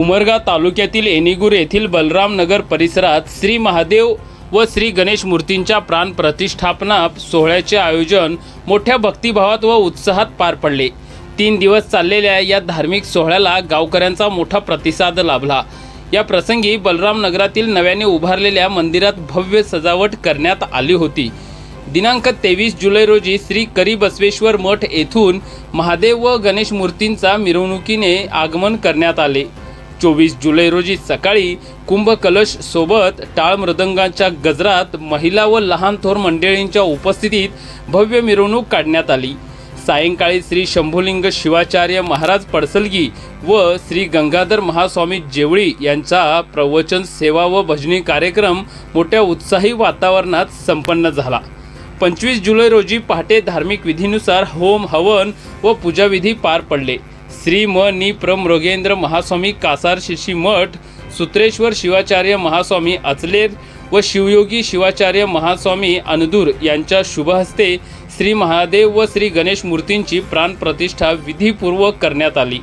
उमरगा तालुक्यातील एनिगूर येथील बलराम नगर परिसरात श्री महादेव व श्री गणेश मूर्तींच्या प्राण प्रतिष्ठापना सोहळ्याचे आयोजन मोठ्या भक्तिभावात व उत्साहात पार पडले. तीन दिवस चाललेल्या या धार्मिक सोहळ्याला गावकऱ्यांचा मोठा प्रतिसाद लाभला. या प्रसंगी बलराम नगरातील नव्याने उभारलेल्या मंदिरात भव्य सजावट करण्यात आली होती. दिनांक तेवीस जुलै रोजी श्री करी बसवेश्वर मठ येथून महादेव व गणेश मूर्तींचा मिरवणुकीने आगमन करण्यात आले. चोवीस जुलै रोजी सकाळी कुंभ कलश सोबत टाळ मृदंगांच्या गजरात महिला व लहान थोर मंडळींच्या उपस्थितीत भव्य मिरवणूक काढण्यात आली. सायंकाळी श्री शंभुलिंग शिवाचार्य महाराज पडसलगी व श्री गंगाधर महास्वामी जेवळी यांचा प्रवचन सेवा व भजनी कार्यक्रम मोठ्या उत्साही वातावरणात संपन्न झाला. पंचवीस जुलै रोजी पहाटे धार्मिक विधीनुसार होम हवन व पूजाविधी पार पडले. श्री म नि प्र मृगेंद्र महास्वामी कासार शिशी मठ सूत्रेश्वर शिवाचार्य महास्वामी अचलेर व शिवयोगी शिवाचार्य महास्वामी अनदूर यांच्या शुभहस्ते श्री महादेव व श्री गणेश मूर्तींची प्राणप्रतिष्ठा विधीपूर्वक करण्यात आली.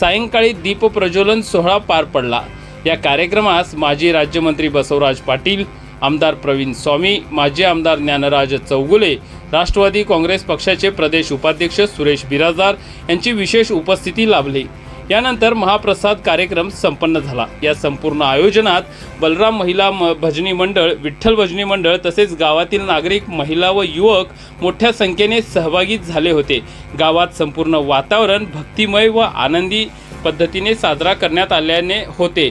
सायंकाळी दीप प्रज्वलन सोहळा पार पडला. या कार्यक्रमास माजी राज्यमंत्री बसवराज पाटील आमदार प्रवीण स्वामी माजी आमदार ज्ञानराज चौगुले राष्ट्रवादी काँग्रेस पक्षाचे प्रदेश उपाध्यक्ष सुरेश बिराजदार यांची विशेष उपस्थिती लाभली. यानंतर महाप्रसाद कार्यक्रम संपन्न झाला. या संपूर्ण आयोजनात बलराम महिला म भजनी मंडळ विठ्ठल भजनी मंडळ तसेच गावातील नागरिक महिला व युवक मोठ्या संख्येने सहभागी झाले होते. गावात संपूर्ण वातावरण भक्तिमय व आनंदी पद्धतीने साजरा करण्यात आल्याने होते.